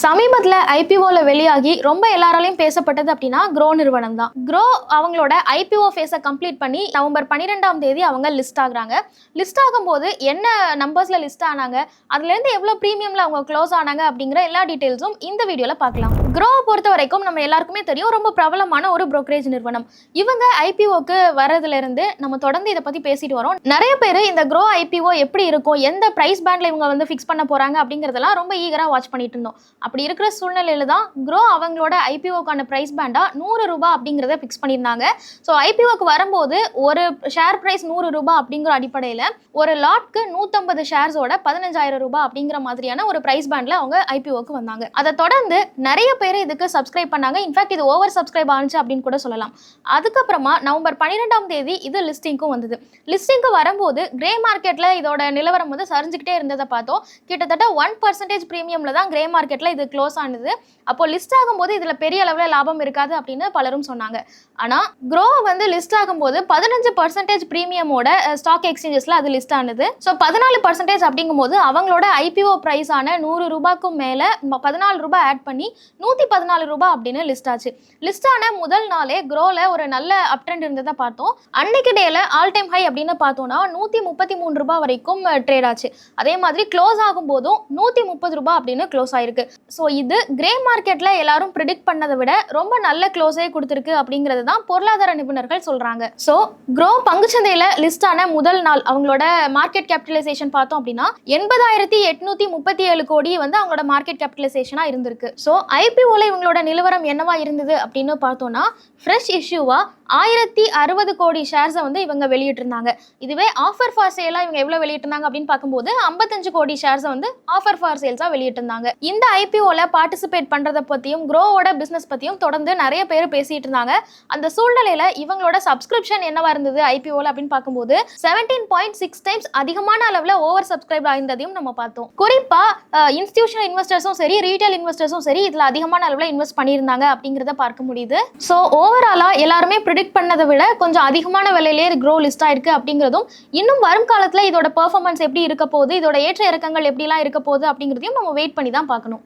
சமீபத்தில் ஐபிஓவில் வெளியாகி ரொம்ப எல்லாராலையும் பேசப்பட்டது அப்படின்னா க்ரோ நிறுவனம் தான் க்ரோ அவங்களோட ஐபிஓ ஃபேஸை கம்ப்ளீட் பண்ணி நவம்பர் பன்னிரெண்டாம் தேதி அவங்க லிஸ்ட் ஆகுறாங்க. லிஸ்ட் ஆகும்போது என்ன நம்பர்ஸில் லிஸ்ட் ஆனாங்க அதுலேருந்து எவ்வளோ ப்ரீமியமில் அவங்க க்ளோஸ் ஆனாங்க அப்படிங்கிற எல்லா டீட்டெயில்ஸும் இந்த வீடியோவில் பார்க்கலாம். க்ரோவை பொறுத்த வரைக்கும் நம்ம எல்லாருக்குமே தெரியும் ரொம்ப பிரபலமான ஒரு ப்ரோக்கரேஜ் நிறுவனம். இவங்க ஐபிஓக்கு வரதுலேருந்து நம்ம தொடர்ந்து இதை பற்றி பேசிட்டு வரோம். நிறைய பேர் இந்த க்ரோ ஐபிஓ எப்படி இருக்கும் எந்த ப்ரைஸ் பேண்டில் இவங்க வந்து ஃபிக்ஸ் பண்ண போகிறாங்க அப்படிங்கிறதெல்லாம் ரொம்ப ஈகராக வாட்ச் பண்ணிட்டு இருந்தோம். அப்படி இருக்கிற சூழ்நிலையில தான் க்ரோ அவங்களோட ஐபிஓக்கான ப்ரைஸ் பேண்டா நூறு ரூபாய் அப்படிங்கிறத ஃபிக்ஸ் பண்ணியிருந்தாங்க. ஸோ ஐபிஓக்கு வரும்போது ஒரு ஷேர் ப்ரைஸ் நூறு ரூபாய் அப்படிங்கிற அடிப்படையில் ஒரு லாட்க்கு நூற்றம்பது ஷேர்ஸோட பதினஞ்சாயிரம் ரூபாய் அப்படிங்கிற மாதிரியான ஒரு ப்ரைஸ் பேண்டில் அவங்க ஐபிஓக்கு வந்தாங்க. அதை தொடர்ந்து நிறைய பேர் இதுக்கு சப்ஸ்கிரைப் பண்ணாங்க. இன்ஃபேக்ட் இது ஓவர் சப்ஸ்கிரைப் ஆனிச்சு அப்படின்னு கூட சொல்லலாம். அதுக்கப்புறமா நவம்பர் பன்னிரெண்டாம் தேதி இது லிஸ்டிங்க்கும் வந்தது. லிஸ்டிங்க்கு வரும்போது கிரே மார்க்கெட்டில் இதோட நிலவரம் வந்து சரிஞ்சுக்கிட்டே இருந்ததை பார்த்தோம். கிட்டத்தட்ட ஒன் பர்சன்டேஜ் ப்ரீமியமில் தான் கிரே மார்க்கெட்டில் இது க்ளோஸ் ஆனது. அப்போ லிஸ்ட் ஆகும்போது இதில் பெரிய அளவில் லாபம் இருக்காது அப்படின்னு பலரும் சொன்னாங்க. ஆனால் க்ரோ வந்து லிஸ்ட் ஆகும்போது பதினஞ்சு பர்சன்டேஜ் ப்ரீமியமோட ஸ்டாக் எக்ஸ்சேஞ்சஸில் அது லிஸ்ட் ஆனது. ஸோ பதினாலு பர்சன்டேஜ் அப்படிங்கும்போது அவங்களோட ஐபிஓ ப்ரைஸ் ஆன நூறு ரூபாய்க்கும் மேலே பதினாலு ரூபாய் ஆட் பண்ணி நூற்றி பதினாலு ரூபாய் அப்படின்னு லிஸ்ட் ஆச்சு. லிஸ்ட் ஆன முதல் நாளே க்ரோவில் ஒரு நல்ல அப் ட்ரெண்ட் இருந்ததை பார்த்தோம். அன்னைக்கு டேல ஆல் டைம் ஹை அப்படின்னு பார்த்தோம்னா நூற்றி முப்பத்தி மூணு ரூபாய் வரைக்கும் ட்ரேட் ஆச்சு. அதே மாதிரி க்ளோஸ் ஆகும் போதும் நூற்றி முப்பது ரூபாய் அப்படின்னு க்ளோஸ் ஆயிருக்கு. ஸோ இது கிரே மார்க்கெட்டில் எல்லாரும் ப்ரிடிக்ட் பண்ணதை விட ரொம்ப நல்ல க்ளோஸே கொடுத்துருக்கு அப்படிங்கிறது தான் பொருளாதார நிபுணர்கள் சொல்கிறாங்க ஸோ க்ரோ பங்குச்சந்தையில் லிஸ்ட் ஆன முதல் நாள் அவங்களோட மார்க்கெட் கேபிட்டலைசேஷன் பார்த்தோம் அப்படின்னா எண்பதாயிரத்தி எட்நூத்தி முப்பத்தி ஏழு கோடி வந்து அவங்களோட மார்க்கெட் கேபிட்டலைசேஷனாக இருந்திருக்கு. ஸோ ஐபிஓல இவங்களோட நிலவரம் என்னவா இருந்தது அப்படின்னு பார்த்தோம்னா ஃப்ரெஷ் இஷ்யூவாக ஆயிரத்தி அறுபது கோடி ஷேர்ஸை வந்து இவங்க வெளியிட்டிருந்தாங்க. இதுவே ஆஃபர் ஃபார் சேலாக இவங்க எவ்வளோ வெளியிட்டிருந்தாங்க அப்படின்னு பார்க்கும்போது ஐம்பத்தஞ்சு கோடி ஷேர்ஸை வந்து ஆஃபர் ஃபார் சேல்ஸாக வெளியிட்டிருந்தாங்க. இந்த ஐபிஓவில் பார்ட்டிசிபேட் பண்ணுறதை பற்றியும் க்ரோவோட பிஸ்னஸ் பற்றியும் தொடர்ந்து நிறைய பேர் பேசிகிட்டு இருந்தாங்க. அந்த சூழ்நிலையில் இவங்களோட சப்ஸ்கிரிப்ஷன் என்னவா இருந்தது ஐபிஓவில் அப்படின்னு பார்க்கும்போது செவன்டீன் பாயிண்ட் சிக்ஸ் டைம்ஸ் அதிகமான அளவில் ஓவர் சப்ஸ்கிரைப் ஆயிருந்ததையும் நம்ம பார்த்தோம். குறிப்பாக இன்ஸ்டியூஷனல் இன்வெஸ்டர்ஸும் சரி ரீட்டைல் இன்வெஸ்டர்ஸும் சரி இதில் அதிகமான அளவில் இன்வெஸ்ட் பண்ணியிருந்தாங்க அப்படிங்கிறத பார்க்க முடியுது. ஸோ ஓவராலாக எல்லாருமே ப்ரிடிக்ட் பண்ணதை விட கொஞ்சம் அதிகமான விலையிலே க்ரோ லிஸ்ட் ஆயிருக்கு அப்படிங்கிறதும் இன்னும் வரும் காலத்தில் இதோட பெர்ஃபார்மன்ஸ் எப்படி இருக்க போகுது இதோட ஏற்ற இறக்கங்கள் எப்படிலாம் இருக்க போகுது அப்படிங்கிறதையும் நம்ம வெயிட் பண்ணி தான் பார்க்கணும்.